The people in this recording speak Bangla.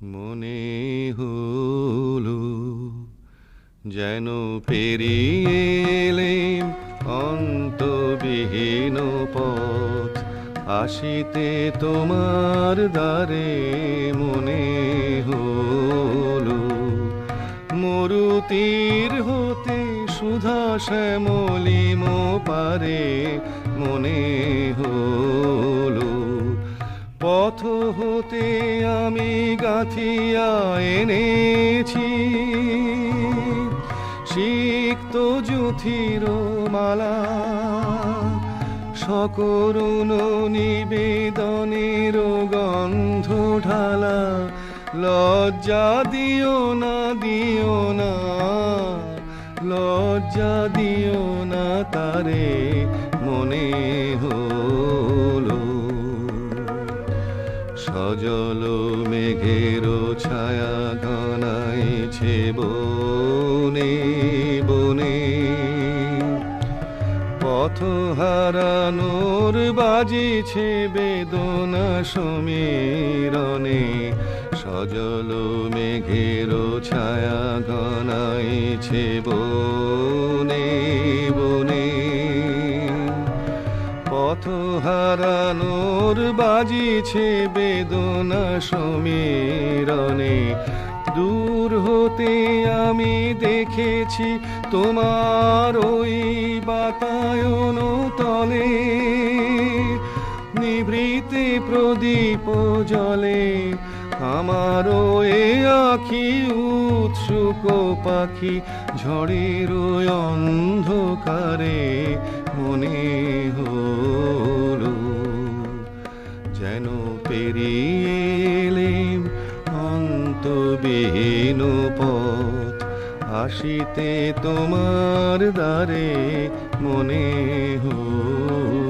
মনে হলো যেন পেরিয়ে এলেম অন্তবিহীন পথ। আসিতে তোমার দ্বারে মনে হলো মরুতির হতে সুধা শ্যামলিম পারে মনে হলো পথ হতে আমি গাথিয়া এনেছি। সিক্ত যুথির মালা, সকরুণ নিবেদনের গন্ধ ঢালা, লজ্জা দিও না দিও না, লজ্জা দিও না তারে সজল মেঘের ছায়া ঘনাইছে বনে বনে পথ হারানোর বাজিছে বেদনা সমীরণে, সজল মেঘের ছায়া ঘনাইছে বনে পথ হারানোর বাজিছে বেদনা সমীরণে। দূর হতে আমি দেখেছি তোমার ওই বাতায়ন তলে। নিভৃতে প্রদীপ জলে আমারও এ আখি, উৎসুক পাখি ঝড়ের অন্ধকারে মনে অন্তবিহীন পথ আসিতে তোমার দ্বারে মনে হলো